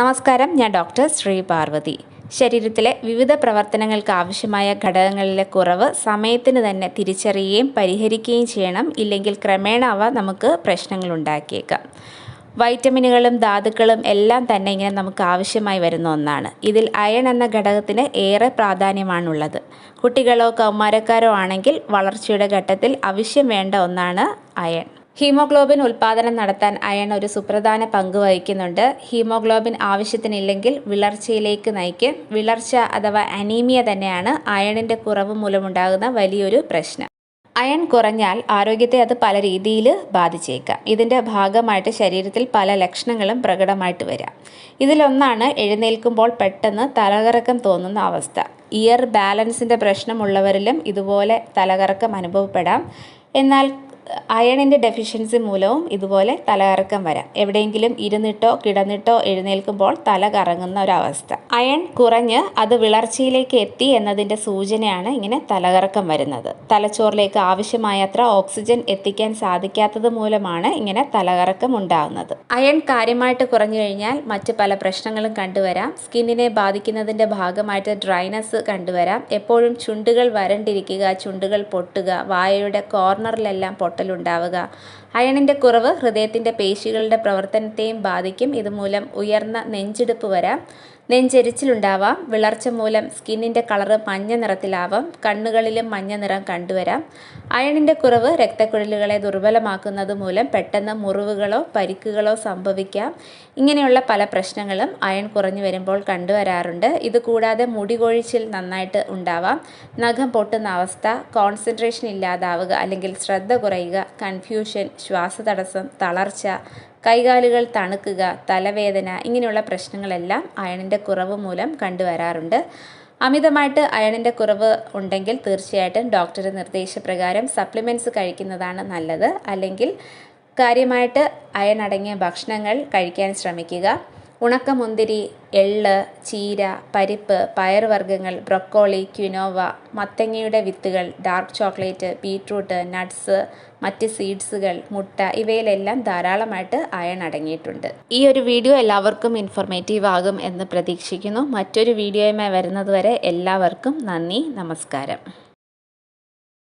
നമസ്കാരം ഞാൻ ഡോക്ടർ ശ്രീ പാർവതി. ശരീരത്തിലെ വിവിധ പ്രവർത്തനങ്ങൾക്ക് ആവശ്യമായ ഘടകങ്ങളിലെ കുറവ് സമയത്തിന് തന്നെ തിരിച്ചറിയുകയും പരിഹരിക്കുകയും ചെയ്യണം. ഇല്ലെങ്കിൽ ക്രമേണ അവ നമുക്ക് പ്രശ്നങ്ങൾ ഉണ്ടാക്കിയേക്കാം. വൈറ്റമിനുകളും ധാതുക്കളും എല്ലാം തന്നെ ഇങ്ങനെ നമുക്ക് ആവശ്യമായി വരുന്ന ഒന്നാണ്. ഇതിൽ അയൺ എന്ന ഘടകത്തിന് ഏറെ പ്രാധാന്യമാണുള്ളത്. കുട്ടികളോ കൗമാരക്കാരോ ആണെങ്കിൽ വളർച്ചയുടെ ഘട്ടത്തിൽ ആവശ്യം വേണ്ട ഒന്നാണ് അയൺ. ഹീമോഗ്ലോബിൻ ഉൽപ്പാദനം നടത്താൻ അയൺ ഒരു സുപ്രധാന പങ്ക് വഹിക്കുന്നുണ്ട്. ഹീമോഗ്ലോബിൻ ആവശ്യത്തിനില്ലെങ്കിൽ വിളർച്ചയിലേക്ക് നയിക്കും. വിളർച്ച അഥവാ അനീമിയ തന്നെയാണ് അയണിന്റെ കുറവ് മൂലമുണ്ടാകുന്ന വലിയൊരു പ്രശ്നം. അയൺ കുറഞ്ഞാൽ ആരോഗ്യത്തെ അത് പല രീതിയിൽ ബാധിച്ചേക്കാം. ഇതിന്റെ ഭാഗമായിട്ട് ശരീരത്തിൽ പല ലക്ഷണങ്ങളും പ്രകടമായിട്ട് വരാം. ഇതിലൊന്നാണ് എഴുന്നേൽക്കുമ്പോൾ പെട്ടെന്ന് തലകറക്കം തോന്നുന്ന അവസ്ഥ. ഇയർ ബാലൻസിന്റെ പ്രശ്നമുള്ളവരിലും ഇതുപോലെ തലകറക്കം അനുഭവപ്പെടാം. എന്നാൽ അയണിന്റെ ഡെഫിഷ്യൻസി മൂലവും ഇതുപോലെ തലകറക്കം വരാം. എവിടെയെങ്കിലും ഇരുന്നിട്ടോ കിടന്നിട്ടോ എഴുന്നേൽക്കുമ്പോൾ തല കറങ്ങുന്ന ഒരവസ്ഥ. അയൺ കുറഞ്ഞ് അത് വിളർച്ചയിലേക്ക് എത്തി എന്നതിന്റെ സൂചനയാണ് ഇങ്ങനെ തലകറക്കം വരുന്നത്. തലച്ചോറിലേക്ക് ആവശ്യമായത്ര ഓക്സിജൻ എത്തിക്കാൻ സാധിക്കാത്തത് മൂലമാണ് ഇങ്ങനെ തലകറക്കം ഉണ്ടാകുന്നത് അയൺ കാര്യമായിട്ട് കുറഞ്ഞു കഴിഞ്ഞാൽ മറ്റ് പല പ്രശ്നങ്ങളും കണ്ടുവരാം. സ്കിന്നിനെ ബാധിക്കുന്നതിന്റെ ഭാഗമായിട്ട് ഡ്രൈനസ് കണ്ടുവരാം. എപ്പോഴും ചുണ്ടുകൾ വരണ്ടിരിക്കുക ചുണ്ടുകൾ പൊട്ടുക വായയുടെ കോർണറിലെല്ലാം പൊട്ടലുണ്ടാവുക അയണിന്റെ കുറവ് ഹൃദയത്തിന്റെ പേശികളുടെ പ്രവർത്തനത്തെയും ബാധിക്കും. ഇതുമൂലം ഉയർന്ന നെഞ്ചെടുപ്പ് വരാം. നെഞ്ചെരിച്ചിലുണ്ടാവാം. വിളർച്ച മൂലം സ്കിന്നിന്റെ കളറ് മഞ്ഞ നിറത്തിലാവാം. കണ്ണുകളിലും മഞ്ഞ നിറം കണ്ടുവരാം. അയണിന്റെ കുറവ് രക്തക്കുഴലുകളെ ദുർബലമാക്കുന്നത് മൂലം പെട്ടെന്ന് മുറിവുകളോ പരിക്കുകളോ സംഭവിക്കാം. ഇങ്ങനെയുള്ള പല പ്രശ്നങ്ങളും അയൺ കുറഞ്ഞു വരുമ്പോൾ കണ്ടുവരാറുണ്ട്. ഇത് കൂടാതെ മുടി കൊഴിച്ചിൽ നന്നായിട്ട് ഉണ്ടാവാം. നഖം പൊട്ടുന്ന അവസ്ഥ കോൺസെൻട്രേഷൻ ഇല്ലാതാവുക അല്ലെങ്കിൽ ശ്രദ്ധ കുറയുക കൺഫ്യൂഷൻ ശ്വാസതടസ്സം തളർച്ച കൈകാലുകൾ തണുക്കുക തലവേദന ഇങ്ങനെയുള്ള പ്രശ്നങ്ങളെല്ലാം അയണിന്റെ കുറവ് മൂലം കണ്ടുവരാറുണ്ട്. അമിതമായിട്ട് അയണിന്റെ കുറവ് ഉണ്ടെങ്കിൽ തീർച്ചയായിട്ടും ഡോക്ടറുടെ നിർദ്ദേശപ്രകാരം സപ്ലിമെന്റ്സ് കഴിക്കുന്നതാണ് നല്ലത്. അല്ലെങ്കിൽ കാര്യമായിട്ട് അയൺ അടങ്ങിയ ഭക്ഷണങ്ങൾ കഴിക്കാൻ ശ്രമിക്കുക. ഉണക്കമുന്തിരി എള്ള് ചീര പരിപ്പ് പയർവർഗങ്ങൾ ബ്രൊക്കോളി ക്വിനോവ മത്തങ്ങയുടെ വിത്തുകൾ ഡാർക്ക് ചോക്ലേറ്റ് ബീട്രൂട്ട് നട്ട്സ് മറ്റ് സീഡ്സുകൾ മുട്ട ഇവയിലെല്ലാം ധാരാളമായിട്ട് അയൺ അടങ്ങിയിട്ടുണ്ട് ഈ ഒരു വീഡിയോ എല്ലാവർക്കും ഇൻഫോർമേറ്റീവ് ആകും എന്ന് പ്രതീക്ഷിക്കുന്നു. മറ്റൊരു വീഡിയോയുമായി വരുന്നതുവരെ എല്ലാവർക്കും നന്ദി നമസ്കാരം.